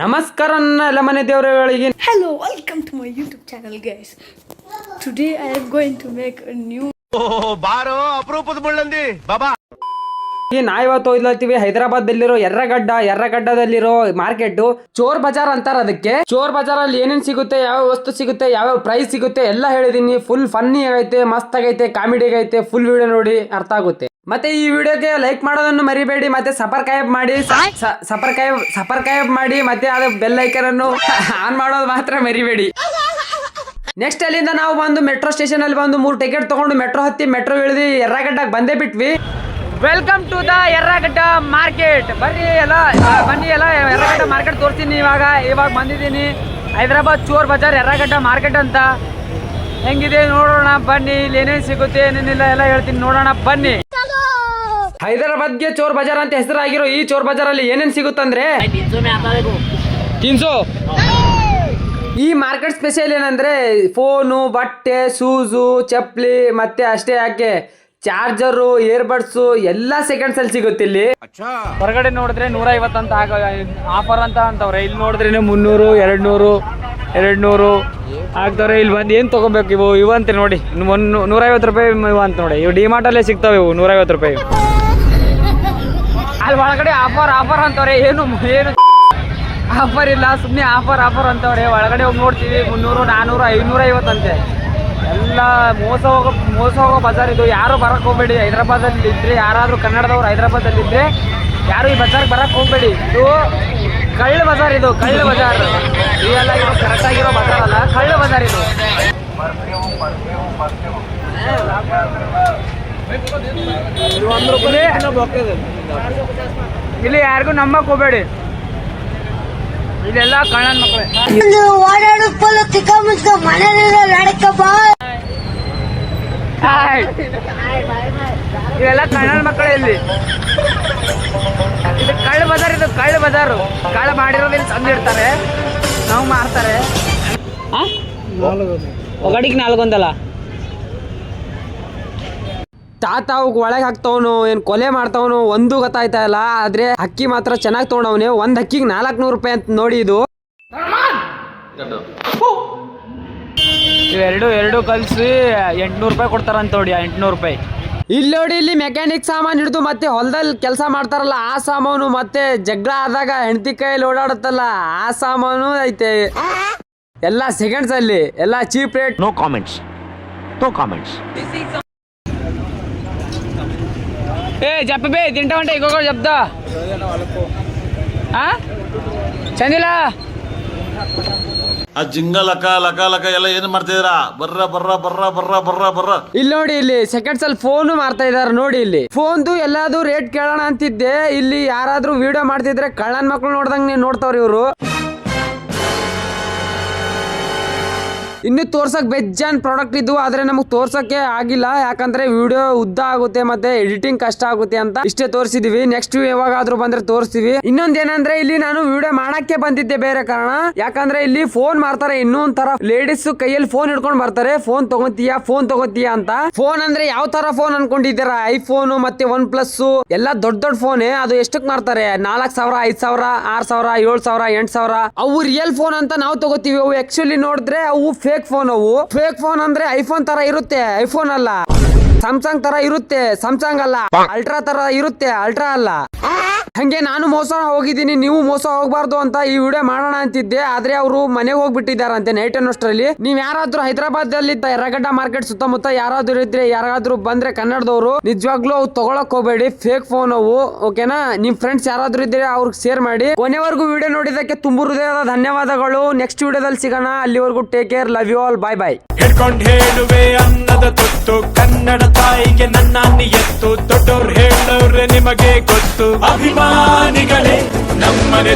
ನಮಸ್ಕಾರ ನನ್ನ ಎಲ್ಲ ಮನೆ ದೇವರುಗಳಿಗೆ. Hello, welcome to my YouTube channel, guys. Today I am going to make a new ಬಾರೋ ಅಪರೂಪದ ಬುಳ್ಳಂದಿ ಬಾಬಾ. ನಾ ಇವತ್ತು ಹೋಗ್ಲತ್ತೀವಿ. ಹೈದರಾಬಾದ್ ದಲ್ಲಿರೋ ಎರ್ರಗಡ್ಡ ಎರ್ರಗಡ್ಡದಲ್ಲಿರೋ ಮಾರ್ಕೆಟ್ ಚೋರ್ ಬಜಾರ್ ಅಂತಾರ ಅದಕ್ಕೆ. ಚೋರ್ ಬಜಾರ್ ಅಲ್ಲಿ ಏನೇನ್ ಸಿಗುತ್ತೆ ಯಾವ ವಸ್ತು ಸಿಗುತ್ತೆ ಯಾವ ಪ್ರೈಸ್ ಸಿಗುತ್ತೆ ಎಲ್ಲ ಹೇಳಿದೀನಿ. ಫುಲ್ ಫನ್ನಿ ಆಗೈತೆ ಮಸ್ತ್ ಆಗೈತೆ ಕಾಮಿಡಿ ಆಗೈತೆ ಫುಲ್ ವಿಡಿಯೋ ನೋಡಿ ಅರ್ಥ ಆಗುತ್ತೆ. ಮತ್ತೆ ಈ ವಿಡಿಯೋಗೆ ಲೈಕ್ ಮಾಡೋದನ್ನು ಮರಿಬೇಡಿ ಮತ್ತೆ ಸಪರ್ ಕಾಯಬ್ ಮಾಡಿ ಸಪರ್ ಸಬ್ಸ್ಕ್ರೈಬ್ ಸಪರ್ ಕಾಯಬ್ ಮಾಡಿ ಮತ್ತೆ ಅದು ಬೆಲ್ ಐಕನ್ ಅನ್ನು ಆನ್ ಮಾಡೋದು ಮಾತ್ರ ಮರಿಬೇಡಿ. ನೆಕ್ಸ್ಟ್ ಅಲ್ಲಿಂದ ನಾವು ಬಂದು ಮೆಟ್ರೋ ಸ್ಟೇಷನ್ ಅಲ್ಲಿ ಬಂದು ಮೂರು ಟಿಕೆಟ್ ತಗೊಂಡು ಮೆಟ್ರೋ ಹತ್ತಿ ಮೆಟ್ರೋ ಇಳಿದು ಎರ್ರಗಡ್ಡಕ್ಕೆ ಬಂದೇ ಬಿಟ್ವಿ. Welcome to the Erragadda market ಬರ್ರಿ ಎಲ್ಲ ಬನ್ನಿ ಎಲ್ಲ ಎರ್ರಗಡ್ಡ ಮಾರ್ಕೆಟ್ ತೋರಿಸ್ತೀನಿ ಇವಾಗ ಇವಾಗ ಬಂದಿದ್ದೀನಿ. ಹೈದರಾಬಾದ್ ಚೋರ್ ಬಜಾರ್ ಎರ್ರಗಡ್ಡ ಮಾರ್ಕೆಟ್ ಅಂತ. ಹೆಂಗಿದೆ ನೋಡೋಣ ಬನ್ನಿ ಇಲ್ಲಿ ಏನೇನು ಸಿಗುತ್ತೆ ಏನೇನಿಲ್ಲ ಎಲ್ಲ ಹೇಳ್ತೀನಿ. ನೋಡೋಣ ಬನ್ನಿ. ಹೈದರಾಬಾದ್ಗೆ ಚೋರ್ ಬಜಾರ್ ಅಂತ ಹೆಸರಾಗಿರೋ ಈ ಚೋರ್ ಬಜಾರ್ ಅಲ್ಲಿ ಏನೇನ್ ಸಿಗುತ್ತಂದ್ರೆ? ತಿನ್ಸು ಈ ಮಾರ್ಕೆಟ್ ಸ್ಪೆಷಲ್ ಏನಂದ್ರೆ ಫೋನು ಬಟ್ಟೆ ಶೂಸು ಚಪ್ಪಲಿ ಮತ್ತೆ ಅಷ್ಟೇ ಯಾಕೆ ಚಾರ್ಜರು ಇಯರ್ಬಡ್ಸು ಎಲ್ಲಾ ಸೆಕೆಂಡ್ಸ್ ಅಲ್ಲಿ ಸಿಗುತ್ತೆ ಇಲ್ಲಿ. ಹೊರಗಡೆ ನೋಡಿದ್ರೆ ನೂರ ಐವತ್ತಂತ ಅಂತ ಆಫರ್ ಅಂತ ಅಂತವ್ರೆ. ಇಲ್ಲಿ ನೋಡಿದ್ರೆ ಮುನ್ನೂರು ಎರಡ್ ನೂರು ಎರಡ್ ನೂರು ಆಗ್ತವ್ರೆ. ಇಲ್ಲಿ ಬಂದು ಏನು ತಗೋಬೇಕು ಇವು? ಇವಂತೆ ಅಂತ ನೋಡಿ. ಒಂದು ನೂರೈವತ್ತು ರೂಪಾಯಿ ಇವಂತ ಅಂತ ನೋಡಿ. ಇವು ಡಿಮಾರ್ಟ್ ಅಲ್ಲೇ ಸಿಗ್ತಾವೆ ಇವು ನೂರೈವತ್ತು ರೂಪಾಯಿ. ಅಲ್ಲಿ ಒಳಗಡೆ ಆಫರ್ ಆಫರ್ ಅಂತವ್ರೆ ಏನು ಏನು ಆಫರ್ ಇಲ್ಲ ಸುಮ್ಮನೆ ಆಫರ್ ಆಫರ್ ಅಂತವ್ರೆ. ಒಳಗಡೆ ಹೋಗಿ ನೋಡ್ತೀವಿ ಮುನ್ನೂರು ನಾನ್ನೂರು ಐನೂರ ಐವತ್ತಂತೆ. ಎಲ್ಲ ಮೋಸ ಹೋಗೋ ಮೋಸ ಹೋಗೋ ಬಜಾರ್ ಇದು. ಯಾರು ಬರಕ್ಕೆ ಹೋಗ್ಬೇಡಿ. ಹೈದ್ರಾಬಾದಲ್ಲಿ ಇದ್ರೆ ಯಾರಾದರೂ ಕನ್ನಡದವ್ರು ಹೈದ್ರಾಬಾದಲ್ಲಿ ಇದ್ರೆ ಯಾರು ಈ ಬಜಾರ್ಗೆ ಬರಕ್ಕೆ ಹೋಗ್ಬೇಡಿ. ಇದು ಕಳ್ಳ ಬಜಾರ್ ಇದು ಕಳ್ಳ ಬಜಾರ್. ಇವೆಲ್ಲ ಇರೋ ಕರೆಕ್ಟ್ ಆಗಿರೋ ಬಜಾರ್ ಅಲ್ಲ ಕಳ್ಳ ಬಜಾರ್ ಇದು. ಇದು ಇಲ್ಲಿ ಯಾರಿಗೂ ನಂಬಕ್ ಹೋಗ್ಬೇಡಿ. ಇಲ್ಲೆಲ್ಲ ಕಣ್ಣನ್ ಮಕ್ಕಳೇ. ಇವೆಲ್ಲ ಕಣ್ಣನ್ ಮಕ್ಕಳೇ ಇಲ್ಲಿ. ಇದು ಕಳ್ಳ ಬಜಾರ್ ಇದು ಕಳ್ಳ ಬಜಾರು. ಕಳ್ಳ ಮಾಡಿರೋದ್ ಇಲ್ಲಿ ತಂದಿಡ್ತಾರೆ ನಾವು ಮಾಡ್ತಾರೆ ಒಗಡಿಗೆ ನಾಲ್ಕೊಂದಲ್ಲ ತಾತ ಅವ್ ಒಳಗೆ ಹಾಕ್ತವನು ಏನ್ ಕೊಲೆ ಮಾಡ್ತವನು ಒಂದು ಗೊತ್ತಾಯ್ತಾ ಇಲ್ಲ. ಆದ್ರೆ ಅಕ್ಕಿ ಮಾತ್ರ ಚೆನ್ನಾಗಿ ತಗೊಂಡವನು. ಒಂದ್ ಅಕ್ಕಿಗೆ ನಾಲ್ಕುನೂರು ರೂಪಾಯಿ ಅಂತ ನೋಡಿ ಇದು. ಎರಡು ಎರಡು ಕಲ್ಸಿ ಎಂಟ್ನೂರು ರೂಪಾಯಿ ಕೊಡ್ತಾರಂತ ನೋಡಿ ಎಂಟ್ನೂರು ರೂಪಾಯಿ. ಇಲ್ಲಿ ನೋಡಿ ಇಲ್ಲಿ ಮೆಕ್ಯಾನಿಕ್ ಸಾಮಾನು ಹಿಡಿದು ಮತ್ತೆ ಹೊಲದಲ್ಲಿ ಕೆಲಸ ಮಾಡ್ತಾರಲ್ಲ ಆ ಸಾಮಾನು ಮತ್ತೆ ಜಗಳ ಆದಾಗ ಹೆಂಡತಿ ಕೈಯಲ್ಲಿ ಓಡಾಡುತ್ತಲ್ಲ ಆ ಸಾಮಾನು ಐತೆ. ಎಲ್ಲ ಸೆಕೆಂಡ್ಸ್ ಅಲ್ಲಿ ಎಲ್ಲ cheap rate no comments no comments ఏ చెప్పబే తింటామంటే ఇంకొకటి చెప్తా ఆ? చందిలా ಆ ಜಿಂಗ ಲಕ ಲಕ ಲಕ ಎಲ್ಲ ಏನ್ ಮಾಡ್ತಿದ್ದೀರಾ ಬರ್ರ ಬರ್ರ ಬರ್ರ ಬರ್ರ ಬರ್ರ ಬರ್ರ ಇಲ್ಲಿ ನೋಡಿ ಇಲ್ಲಿ ಸೆಕೆಂಡ್ಸ್ ಅಲ್ಲಿ ಫೋನ್ ಮಾರ್ತಾ ಇದಾರೆ ನೋಡಿ ಇಲ್ಲಿ ಫೋನ್ದು ಎಲ್ಲಾದ್ರು ರೇಟ್ ಕೇಳೋಣ ಅಂತಿದ್ದೆ ಇಲ್ಲಿ ಯಾರಾದ್ರೂ ವಿಡಿಯೋ ಮಾಡ್ತಿದ್ರೆ ಕಳ್ಳನ್ ಮಕ್ಳು ನೋಡ್ದಂಗ್ ನೀನ್ ನೋಡ್ತಾವ್ರಿ ಇವರು ಇನ್ನು ತೋರ್ಸಕ್ ಬೆಜ್ಜಾನ್ ಪ್ರಾಡಕ್ಟ್ ಇದು ಆದ್ರೆ ನಮಗ್ ತೋರ್ಸಕ್ಕೆ ಆಗಿಲ್ಲ. ಯಾಕಂದ್ರೆ ವಿಡಿಯೋ ಉದ್ದ ಆಗುತ್ತೆ, ಮತ್ತೆ ಎಡಿಟಿಂಗ್ ಕಷ್ಟ ಆಗುತ್ತೆ ಅಂತ ಇಷ್ಟೇ ತೋರಿಸಿದೀವಿ. ನೆಕ್ಸ್ಟ್ ಯಾವಾಗಾದ್ರೂ ಬಂದ್ರೆ ತೋರಿಸ್ತೀವಿ. ಇನ್ನೊಂದ್ ಏನಂದ್ರೆ ಇಲ್ಲಿ ನಾನು ವಿಡಿಯೋ ಮಾಡಕ್ಕೆ ಬಂದಿದ್ದೆ ಬೇರೆ ಕಾರಣ. ಯಾಕಂದ್ರೆ ಇಲ್ಲಿ ಫೋನ್ ಮಾಡ್ತಾರೆ ಇನ್ನೊಂದ್ ತರ ಲೇಡೀಸ್ ಕೈಯಲ್ಲಿ ಫೋನ್ ಹಿಡ್ಕೊಂಡ್ ಬರ್ತಾರೆ. ಫೋನ್ ತಗೋತೀಯಾ ಫೋನ್ ತಗೋತೀಯಾ ಅಂತ. ಫೋನ್ ಅಂದ್ರೆ ಯಾವ ತರ ಫೋನ್ ಅನ್ಕೊಂಡಿದ್ದೀರಾ? ಐಫೋನ್ ಮತ್ತೆ ಒನ್ ಪ್ಲಸ್ ಎಲ್ಲ ದೊಡ್ಡ ದೊಡ್ಡ ಫೋನ್ ಅದು ಎಷ್ಟಕ್ ಮಾಡ್ತಾರೆ? ನಾಲ್ಕ್ ಸಾವಿರ, ಐದ್ ಸಾವಿರ, ಆರ್ ಸಾವಿರ, ಏಳ್ ಸಾವಿರ, ಎಂಟ್ ಸಾವಿರ. ಅವು ರಿಯಲ್ ಫೋನ್ ಅಂತ ನಾವು ತಗೋತೀವಿ. ಅವು ಆಕ್ಚುಲಿ ನೋಡಿದ್ರೆ ಅವು ಫೇಕ್ ಫೋನ್ ಅವು. ಫೇಕ್ ಫೋನ್ ಅಂದ್ರೆ ಐಫೋನ್ ತರ ಇರುತ್ತೆ ಐಫೋನ್ ಅಲ್ಲ. ಸ್ಯಾಮ್ಸಂಗ್ ತರ ಇರುತ್ತೆ ಸ್ಯಾಮ್ಸಂಗ್ ಅಲ್ಲ. ಅಲ್ಟ್ರಾ ತರ ಇರುತ್ತೆ ಅಲ್ಟ್ರಾ ಅಲ್ಲ. ಹಂಗೆ ನಾನು ಮೋಸ ಹೋಗಿದ್ದೀನಿ, ನೀವು ಮೋಸ ಹೋಗ್ಬಾರ್ದು ಅಂತ ಈ ವಿಡಿಯೋ ಮಾಡೋಣ ಅಂತಿದ್ದೆ. ಆದ್ರೆ ಅವರು ಮನೆಗೆ ಹೋಗ್ಬಿಟ್ಟಿದಾರಂತೆ ನೈಟ್ ಅನ್ನೋಷ್ಟರಲ್ಲಿ. ನೀವ್ ಯಾರಾದ್ರೂ ಹೈದರಾಬಾದ್ ಅಲ್ಲಿ ಎರಗಡ್ಡ ಮಾರ್ಕೆಟ್ ಸುತ್ತಮುತ್ತ ಯಾರಾದ್ರೂ ಇದ್ರೆ, ಯಾರಾದ್ರೂ ಬಂದ್ರೆ ಕನ್ನಡದವರು, ನಿಜವಾಗ್ಲೂ ಅವು ತಗೊಳಕ್ ಹೋಗ್ಬೇಡಿ. ಫೇಕ್ ಫೋನ್ ಅವು ಓಕೆನಾ ನಿಮ್ ಫ್ರೆಂಡ್ಸ್ ಯಾರಾದ್ರೂ ಇದ್ರೆ ಅವ್ರಿಗೆ ಶೇರ್ ಮಾಡಿ. ಕೊನೆವರೆಗೂ ವಿಡಿಯೋ ನೋಡಿದಕ್ಕೆ ತುಂಬ ಹೃದಯದ ಧನ್ಯವಾದಗಳು. ನೆಕ್ಸ್ಟ್ ವಿಡಿಯೋದಲ್ಲಿ ಸಿಗೋಣ. ಅಲ್ಲಿವರೆಗೂ take care love you all bye bye ಅಭಿಮಾನಿಗಳೇ ನಮ್ಮನೆ